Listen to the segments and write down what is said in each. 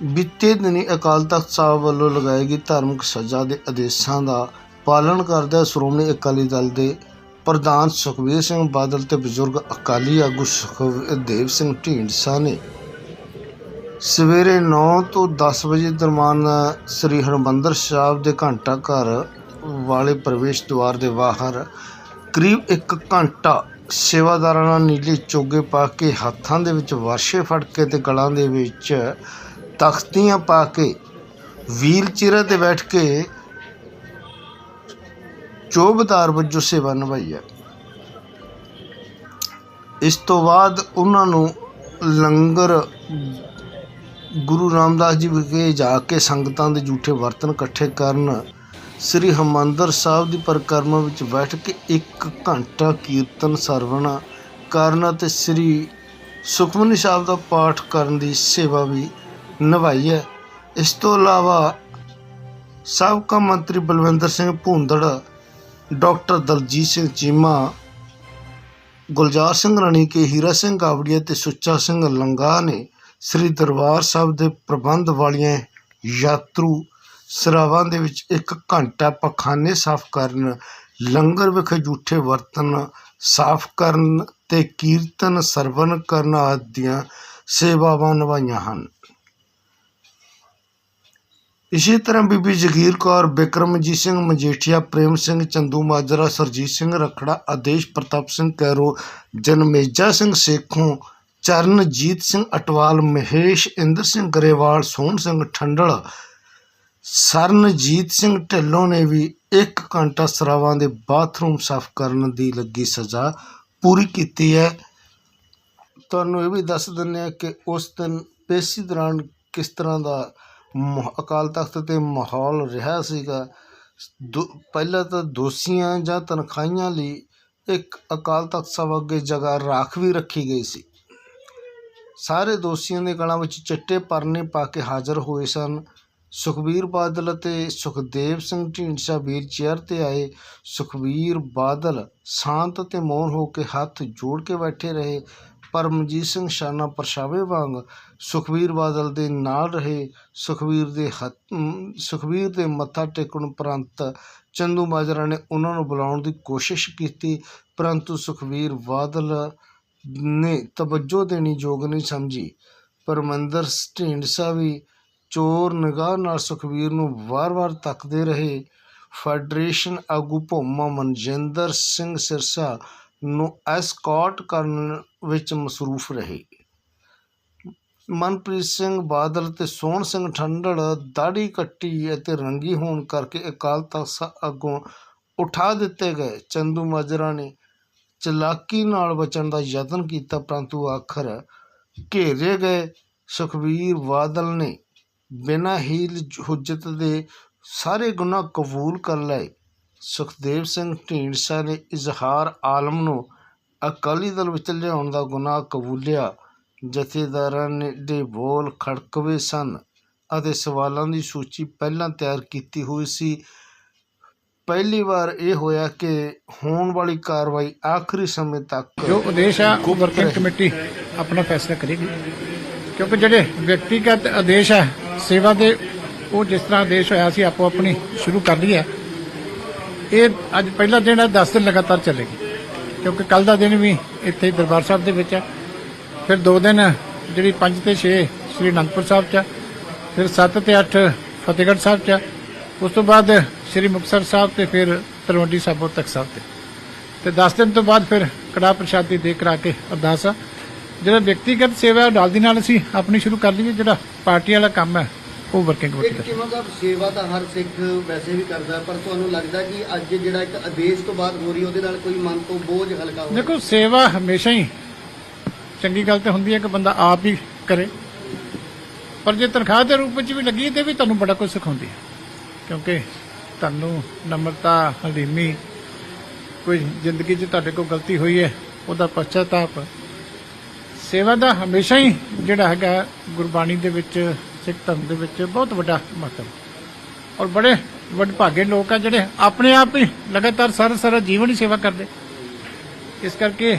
ਬੀਤੇ ਦਿਨੀ ਅਕਾਲ ਤਖਤ ਸਾਹਿਬ ਵੱਲੋਂ ਲਗਾਈ ਗਈ ਧਾਰਮਿਕ ਸਜ਼ਾ ਦੇ ਆਦੇਸ਼ਾਂ ਦਾ ਪਾਲਣ ਕਰਦਿਆਂ ਸ਼੍ਰੋਮਣੀ ਅਕਾਲੀ ਦਲ ਦੇ ਪ੍ਰਧਾਨ ਸੁਖਬੀਰ ਸਿੰਘ ਬਾਦਲ ਤੇ ਬਜ਼ੁਰਗ ਅਕਾਲੀ ਆਗੂ ਸੁਖਦੇਵ ਸਿੰਘ ਢੀਂਡਸਾ ਨੇ ਸਵੇਰੇ 9 ਤੋਂ 10 ਵਜੇ ਦਰਮਿਆਨ ਸ੍ਰੀ ਹਰਿਮੰਦਰ ਸਾਹਿਬ ਦੇ ਘੰਟਾ ਘਰ ਵਾਲੇ ਪ੍ਰਵੇਸ਼ ਦੁਆਰ ਦੇ ਬਾਹਰ ਕਰੀਬ 1 ਘੰਟਾ ਸੇਵਾਦਾਰਾਂ ਨਾਲ ਨੀਲੇ ਚੋਗੇ ਪਾ ਕੇ ਹੱਥਾਂ ਦੇ ਵਿੱਚ ਵਰਸ਼ੇ ਫੜ ਕੇ ਤੇ ਗਲਾਂ ਦੇ ਵਿੱਚ ਤਖਤੀਆਂ ਪਾ ਕੇ ਵੀਲ ਚੇਅਰਾਂ ਤੇ ਬੈਠ ਕੇ ਚੋਬਦਾਰ ਵਜੋਂ ਸੇਵਾ ਨਿਭਾਈ ਹੈ। ਇਸ ਤੋਂ ਬਾਅਦ ਉਹਨਾਂ ਨੂੰ ਲੰਗਰ ਗੁਰੂ ਰਾਮਦਾਸ ਜੀ ਵਿਖੇ ਜਾ ਕੇ ਸੰਗਤਾਂ ਦੇ ਝੂਠੇ ਬਰਤਨ ਇਕੱਠੇ ਕਰਨ, ਸ੍ਰੀ ਹਰਿਮੰਦਰ ਸਾਹਿਬ ਦੀ ਪਰਿਕਰਮਾ ਵਿੱਚ ਬੈਠ ਕੇ 1 ਘੰਟਾ ਕੀਰਤਨ ਸਰਵਣ ਕਰਨ ਅਤੇ ਸ੍ਰੀ ਸੁਖਮਨੀ ਸਾਹਿਬ ਦਾ ਪਾਠ ਕਰਨ ਦੀ ਸੇਵਾ ਵੀ ਨਿਭਾਈ ਹੈ। ਇਸ ਤੋਂ ਇਲਾਵਾ ਸਾਬਕਾ ਮੰਤਰੀ ਬਲਵਿੰਦਰ ਸਿੰਘ ਭੂੰਦੜ, ਡਾਕਟਰ ਦਲਜੀਤ ਸਿੰਘ ਚੀਮਾ, ਗੁਲਜ਼ਾਰ ਸਿੰਘ ਰਣੀਕੇ ਹੀਰਾ ਸਿੰਘ ਗਾਵੜੀਆ ਤੇ ਸੁੱਚਾ ਸਿੰਘ ਲੰਗਾ ਨੇ ਸ੍ਰੀ ਦਰਬਾਰ ਸਾਹਿਬ ਦੇ ਪ੍ਰਬੰਧ ਵਾਲੀਆਂ ਯਾਤਰੂ ਸਰਾਵਾਂ ਦੇ ਵਿੱਚ ਇੱਕ ਘੰਟਾ ਪਖਾਨੇ ਸਾਫ਼ ਕਰਨ, ਲੰਗਰ ਵਿਖੇ ਜੂਠੇ ਬਰਤਨ ਸਾਫ਼ ਕਰਨ ਤੇ ਕੀਰਤਨ ਸਰਵਨ ਕਰਨ ਆਦਿ ਦੀਆਂ ਸੇਵਾਵਾਂ ਨਿਭਾਈਆਂ ਹਨ। ਇਸੇ ਤਰ੍ਹਾਂ ਬੀਬੀ ਜਗੀਰ ਕੌਰ, ਬਿਕਰਮਜੀਤ ਸਿੰਘ ਮਜੀਠੀਆ, ਪ੍ਰੇਮ ਸਿੰਘ ਚੰਦੂ, ਮਾਜਰਾ ਸਰਜੀਤ ਸਿੰਘ ਰਖੜਾ, ਆਦੇਸ਼ ਪ੍ਰਤਾਪ ਸਿੰਘ ਕੈਰੋ, ਜਨਮੇਜਾ ਸਿੰਘ ਸੇਖੋਂ, ਚਰਨਜੀਤ ਸਿੰਘ ਅਟਵਾਲ, ਮਹੇਸ਼ ਇੰਦਰ ਸਿੰਘ ਗਰੇਵਾਲ, ਸੋਹਣ ਸਿੰਘ ਠੰਡਲ, ਸਰਨਜੀਤ ਸਿੰਘ ਢਿੱਲੋਂ ਨੇ ਵੀ 1 ਘੰਟਾ ਸਰਾਵਾਂ ਦੇ ਬਾਥਰੂਮ ਸਾਫ਼ ਕਰਨ ਦੀ ਲੱਗੀ ਸਜ਼ਾ ਪੂਰੀ ਕੀਤੀ ਹੈ। ਤੁਹਾਨੂੰ ਇਹ ਵੀ ਦੱਸ ਦਿੰਦੇ ਹਾਂ ਕਿ ਉਸ ਦਿਨ ਪੇਸ਼ੀ ਦੌਰਾਨ ਕਿਸ ਤਰ੍ਹਾਂ ਦਾ ਅਕਾਲ ਤਖਤ ਤੇ ਮਾਹੌਲ ਰਿਹਾ ਸੀਗਾ। ਦੋ- ਪਹਿਲਾਂ ਤਾਂ ਦੋਸ਼ੀਆਂ ਜਾਂ ਤਨਖਾਹੀਆਂ ਲਈ ਇੱਕ ਅਕਾਲ ਤਖਤ ਸਾਹਿਬ ਅੱਗੇ ਜਗ੍ਹਾ ਰਾਖ ਵੀ ਰੱਖੀ ਗਈ ਸੀ। ਸਾਰੇ ਦੋਸ਼ੀਆਂ ਦੇ ਗਲਾਂ ਵਿੱਚ ਚਿੱਟੇ ਪਰਨੇ ਪਾ ਕੇ ਹਾਜ਼ਰ ਹੋਏ ਸਨ। ਸੁਖਬੀਰ ਬਾਦਲ ਅਤੇ ਸੁਖਦੇਵ ਸਿੰਘ ਢੀਂਡਸਾ ਵੀਲ ਚੇਅਰ ਤੇ ਆਏ ਸੁਖਬੀਰ ਬਾਦਲ ਸ਼ਾਂਤ ਅਤੇ ਮੌਨ ਹੋ ਕੇ ਹੱਥ ਜੋੜ ਕੇ ਬੈਠੇ ਰਹੇ। ਪਰਮਜੀਤ ਸਿੰਘ ਸ਼ਾਨਾ ਪਰਛਾਵੇ ਵਾਂਗ ਸੁਖਬੀਰ ਬਾਦਲ ਦੇ ਨਾਲ ਰਹੇ। ਸੁਖਬੀਰ ਦੇ ਹੱਥ ਸੁਖਬੀਰ ਦੇ ਮੱਥਾ ਟੇਕਣ ਉਪਰੰਤ ਚੰਦੂ ਮਾਜਰਾ ਨੇ ਉਹਨਾਂ ਨੂੰ ਬੁਲਾਉਣ ਦੀ ਕੋਸ਼ਿਸ਼ ਕੀਤੀ, ਪਰੰਤੂ ਸੁਖਬੀਰ ਬਾਦਲ ਨੇ ਤਵੱਜੋ ਦੇਣੀ ਯੋਗ ਨਹੀਂ ਸਮਝੀ। ਪਰਮੰਦਰ ਢੀਂਡਸਾ ਵੀ ਚੋਰ ਨਿਗਾਹ ਨਾਲ ਸੁਖਬੀਰ ਨੂੰ ਵਾਰ-ਵਾਰ ਤੱਕਦੇ ਰਹੇ। ਫੈਡਰੇਸ਼ਨ ਆਗੂ ਭੋਮਾ ਮਨਜਿੰਦਰ ਸਿੰਘ ਸਿਰਸਾ ਨੂੰ ਐਸਕਾਟ ਕਰਨ ਵਿੱਚ ਮਸਰੂਫ ਰਹੇ। ਮਨਪ੍ਰੀਤ ਸਿੰਘ ਬਾਦਲ ਤੇ ਸੋਹਣ ਸਿੰਘ ਠੰਡਲ ਦਾੜੀ ਕੱਟੀ ਅਤੇ ਰੰਗੀ ਹੋਣ ਕਰਕੇ ਅਕਾਲ ਤਖਤ ਸਾਹਿਬ ਅੱਗੋਂ ਉਠਾ ਦਿੱਤੇ ਗਏ। ਚੰਦੂ ਮਾਜਰਾ ਨੇ ਚਲਾਕੀ ਨਾਲ ਬਚਣ ਦਾ ਯਤਨ ਕੀਤਾ, ਪਰੰਤੂ ਆਖਰ ਘੇਰੇ ਗਏ। ਸੁਖਬੀਰ ਬਾਦਲ ਨੇ ਬਿਨਾਂ ਹੀਲ ਹੁਜਤ ਦੇ ਸਾਰੇ ਗੁਨਾਹ ਕਬੂਲ ਕਰ ਲਏ। ਸੁਖਦੇਵ ਸਿੰਘ ਢੀਂਡਸਾ ਨੇ ਇਜ਼ਹਾਰ ਆਲਮ ਨੂੰ ਅਕਾਲੀ ਦਲ ਵਿੱਚ ਲਿਆਉਣ ਦਾ ਗੁਨਾਹ ਕਬੂਲਿਆ। ਜਥੇਦਾਰਾਂ ਨੇ ਦੇ ਬੋਲ ਖੜਕਵੇ ਸਨ ਅਤੇ ਸਵਾਲਾਂ ਦੀ ਸੂਚੀ ਪਹਿਲਾਂ ਤਿਆਰ ਕੀਤੀ ਹੋਈ ਸੀ। ਪਹਿਲੀ ਵਾਰ ਇਹ ਹੋਇਆ ਕਿ ਹੋਣ ਵਾਲੀ ਕਾਰਵਾਈ ਆਖਰੀ ਸਮੇਂ ਤੱਕ ਜੋ ਆਦੇਸ਼ ਹੈ ਉਹ ਵਰਕਿੰਗ ਕਮੇਟੀ ਆਪਣਾ ਫੈਸਲਾ ਕਰੇਗੀ। ਕਿਉਂਕਿ ਜਿਹੜੇ ਵਿਅਕਤੀਗਤ ਆਦੇਸ਼ ਹੈ ਸੇਵਾ ਦੇ, ਉਹ ਜਿਸ ਤਰ੍ਹਾਂ ਆਦੇਸ਼ ਹੋਇਆ ਸੀ ਆਪੋ ਆਪਣੀ ਸ਼ੁਰੂ ਕਰ ਲਈ ਹੈ। ਇਹ ਅੱਜ ਪਹਿਲਾ ਦਿਨ ਹੈ 10 ਦਿਨ ਲਗਾਤਾਰ ਚੱਲੇਗੀ। ਕਿਉਂਕਿ ਕੱਲ ਦਾ ਦਿਨ ਵੀ ਇੱਥੇ ਦਰਬਾਰ ਸਾਹਿਬ ਦੇ ਵਿੱਚ ਹੈ। ਫਿਰ ਦੋ ਦਿਨ ਜਿਹੜੀ 5 ਤੇ 6 ਸ੍ਰੀ ਅਨੰਦਪੁਰ ਸਾਹਿਬ ਚ ਹੈ, ਫਿਰ 7 ਤੇ 8 ਫਤਿਹਗੜ੍ਹ ਸਾਹਿਬ ਚ ਹੈ, ਉਸ ਤੋਂ ਬਾਅਦ ਸ੍ਰੀ ਮੁਕਤਸਰ ਸਾਹਿਬ ਤੇ ਫਿਰ ਤਲਵੰਡੀ ਸਾਬੋ ਤੱਕ ਸਾਹਿਬ ਤੇ। ਤੇ 10 ਦਿਨ ਤੋਂ ਬਾਅਦ ਫਿਰ ਕੜਾ ਪ੍ਰਸ਼ਾਦੀ ਦੇ ਕਰਾ ਕੇ ਅਰਦਾਸ ਆ। ਜਿਹੜਾ ਵਿਅਕਤੀਗਤ ਸੇਵਾ ਹੈ, ਨਾਲ ਦੀ ਨਾਲ ਅਸੀਂ ਆਪਣੀ ਸ਼ੁਰੂ ਕਰ ਲਈਏ ਜਿਹੜਾ ਪਾਰਟੀ ਵਾਲਾ ਕੰਮ ਹੈ ਉਹ ਵਰਕਿੰਗ ਕਮੇਟੀ ਇੱਕ ਕਿਵੇਂ ਦਾ ਸੇਵਾ ਤਾਂ ਹਰ ਸਿੱਖ ਵੈਸੇ ਵੀ ਕਰਦਾ ਪਰ ਤੁਹਾਨੂੰ ਲੱਗਦਾ ਕਿ ਅੱਜ ਜਿਹੜਾ ਇੱਕ ਆਦੇਸ਼ ਤੋਂ ਬਾਅਦ ਹੋ ਰਹੀ ਉਹਦੇ ਨਾਲ ਕੋਈ ਮਨ ਤੋਂ ਬੋਝ ਹਲਕਾ ਹੋ ਦੇਖੋ ਸੇਵਾ ਹਮੇਸ਼ਾ ਹੀ ਚੰਗੀ ਗੱਲ ਤੇ ਹੁੰਦੀ ਹੈ ਕਿ ਬੰਦਾ ਆਪ ਹੀ ਕਰੇ। ਪਰ ਜੇ ਤਨਖਾਹ ਦੇ ਰੂਪ ਵਿੱਚ ਵੀ ਲੱਗੀ ਤੇ ਵੀ ਤੁਹਾਨੂੰ ਬੜਾ ਕੁਝ ਸਿਖਾਉਂਦੀ ਹੈ। ਕਿਉਂਕਿ ਤੁਹਾਨੂੰ ਨਮਰਤਾ ਹਲੀਮੀ ਕੋਈ ਜ਼ਿੰਦਗੀ 'ਚ ਤੁਹਾਡੇ ਕੋਲ ਗਲਤੀ ਹੋਈ ਹੈ ਉਹਦਾ ਪਛਤਾਪ। ਸੇਵਾ ਦਾ ਹਮੇਸ਼ਾ ਹੀ ਜਿਹੜਾ ਹੈਗਾ ਗੁਰਬਾਣੀ ਦੇ ਵਿੱਚ ਸਿੱਖ ਧਰਮ ਦੇ ਵਿੱਚ ਬਹੁਤ ਵੱਡਾ ਮਹੱਤਵ ਔਰ ਬੜੇ ਵਡਭਾਗੇ ਲੋਕ ਆ ਜਿਹੜੇ ਆਪਣੇ ਆਪ ਹੀ ਲਗਾਤਾਰ ਸਾਰਾ ਸਾਰਾ ਜੀਵਨ ਹੀ ਸੇਵਾ ਕਰਦੇ। ਇਸ ਕਰਕੇ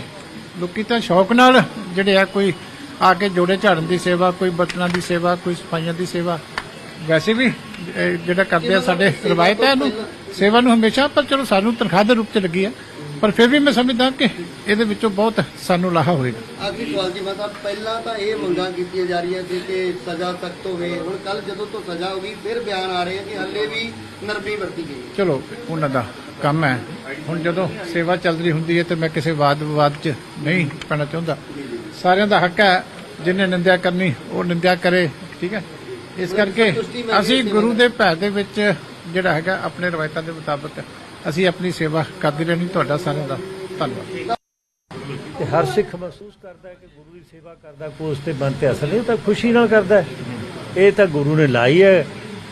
ਲੋਕੀ ਤਾਂ ਸ਼ੌਕ ਨਾਲ ਜਿਹੜੇ ਆ ਕੋਈ ਆ ਕੇ ਜੋੜੇ ਝਾੜਨ ਦੀ ਸੇਵਾ ਕੋਈ ਬਰਤਨਾਂ ਦੀ ਸੇਵਾ ਕੋਈ ਸਫਾਈਆਂ ਦੀ ਸੇਵਾ ਵੈਸੇ ਵੀ ਜਿਹੜਾ ਕਰਦੇ ਆ ਸਾਡੇ ਰਵਾਇਤ ਹੈ ਇਹਨੂੰ ਸੇਵਾ ਨੂੰ ਹਮੇਸ਼ਾ ਪਰ ਚਲੋ ਸਾਨੂੰ ਤਨਖਾਹ ਦੇ ਰੂਪ ਚ ਲੱਗੀ ਆ। ਪਰ ਫਿਰ ਵੀ ਮੈਂ ਸਮਝਦਾ ਕਿ ਇਹਦੇ ਵਿੱਚੋਂ ਬਹੁਤ ਸਾਨੂੰ ਲਾਹਾ ਹੋਏਗਾ ਆਖਰੀ ਸਵਾਲ ਜੀ ਮੈਂ ਸਾਹਿਬ ਪਹਿਲਾਂ ਤਾਂ ਇਹ ਮੰਗਾਂ ਕੀਤੀਆਂ ਜਾ ਰਹੀਆਂ ਸੀ ਕਿ ਸਜ਼ਾ ਸਖਤ ਹੋਵੇ। ਹੁਣ ਕੱਲ ਜਦੋਂ ਤੋਂ ਸਜ਼ਾ ਹੋ ਗਈ ਫਿਰ ਬਿਆਨ ਆ ਰਹੇ ਆ ਕਿ ਹੱਲੇ ਵੀ ਨਰਮੀ ਵਰਤੀ ਗਈ। ਚਲੋ ਉਹਨਾਂ ਦਾ ਕੰਮ ਹੈ। ਹੁਣ ਜਦੋਂ ਸੇਵਾ ਚੱਲ ਰਹੀ ਹੁੰਦੀ ਹੈ ਤੇ ਮੈਂ ਕਿਸੇ ਵਾਦ ਵਿਵਾਦ 'ਚ ਨਹੀਂ ਪੈਣਾ ਚਾਹੁੰਦਾ। ਸਾਰਿਆਂ ਦਾ ਹੱਕ ਹੈ ਜਿਹਨੇ ਨਿੰਦਿਆ ਕਰਨੀ ਉਹ ਨਿੰਦਿਆ ਕਰੇ ਠੀਕ ਹੈ? ਇਸ ਕਰਕੇ ਅਸੀਂ ਗੁਰੂ ਦੇ ਭੈ ਦੇ ਵਿੱਚ ਜਿਹੜਾ ਹੈਗਾ ਆਪਣੇ ਰਵਾਇਤਾਂ ਦੇ ਮੁਤਾਬਕ ਅਸੀਂ ਆਪਣੀ ਸੇਵਾ ਕਰਦੇ ਰਹਿਣੀ ਤੁਹਾਡਾ ਸਾਰਿਆਂ ਦਾ ਧੰਨਵਾਦ। ਤੇ ਹਰ ਸਿੱਖ ਮਹਿਸੂਸ ਕਰਦਾ ਹੈ ਕਿ ਗੁਰੂ ਦੀ ਸੇਵਾ ਕਰਦਾ ਕੋਈ ਉਸ ਤੇ ਮਨ ਤੇ ਅਸਰ ਨਹੀਂ, ਉਹ ਤਾਂ ਖੁਸ਼ੀ ਨਾਲ ਕਰਦਾ ਇਹ ਤਾਂ ਗੁਰੂ ਨੇ ਲਾਈ ਹੈ।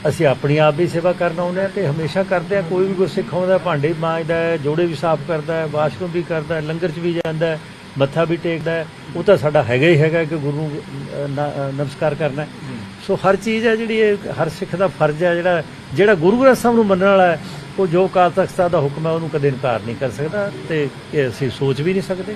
ਅਸੀਂ ਆਪਣੀ ਆਪ ਵੀ ਸੇਵਾ ਕਰਨ ਆਉਂਦੇ ਹਾਂ ਤੇ ਹਮੇਸ਼ਾ ਕਰਦੇ ਆ ਕੋਈ ਵੀ ਗੁਰਸਿੱਖ ਆਉਂਦਾ, ਭਾਂਡੇ ਮਾਂਜਦਾ ਜੋੜੇ ਵੀ ਸਾਫ਼ ਕਰਦਾ ਵਾਸ਼ਰੂਮ ਵੀ ਕਰਦਾ ਲੰਗਰ 'ਚ ਵੀ ਜਾਂਦਾ ਮੱਥਾ ਵੀ ਟੇਕਦਾ ਉਹ ਤਾਂ ਸਾਡਾ ਹੈਗਾ ਹੀ ਹੈਗਾ ਕਿ ਗੁਰੂ ਨਮਸਕਾਰ ਕਰਨਾ ਸੋ ਹਰ ਚੀਜ਼ ਹੈ ਜਿਹੜੀ ਇਹ, ਹਰ ਸਿੱਖ ਦਾ ਫਰਜ਼ ਹੈ ਜਿਹੜਾ ਜਿਹੜਾ ਗੁਰੂ ਗ੍ਰੰਥ ਸਾਹਿਬ ਨੂੰ ਮੰਨਣ ਵਾਲਾ ਹੈ। ਉਹ ਜੋ ਕਾਲ ਤਖਤ ਸਾਹਿਬ ਦਾ ਹੁਕਮ ਹੈ, ਉਹਨੂੰ ਕਦੇ ਇਨਕਾਰ ਨਹੀਂ ਕਰ ਸਕਦਾ ਤੇ ਇਹ ਅਸੀਂ ਸੋਚ ਵੀ ਨਹੀਂ ਸਕਦੇ।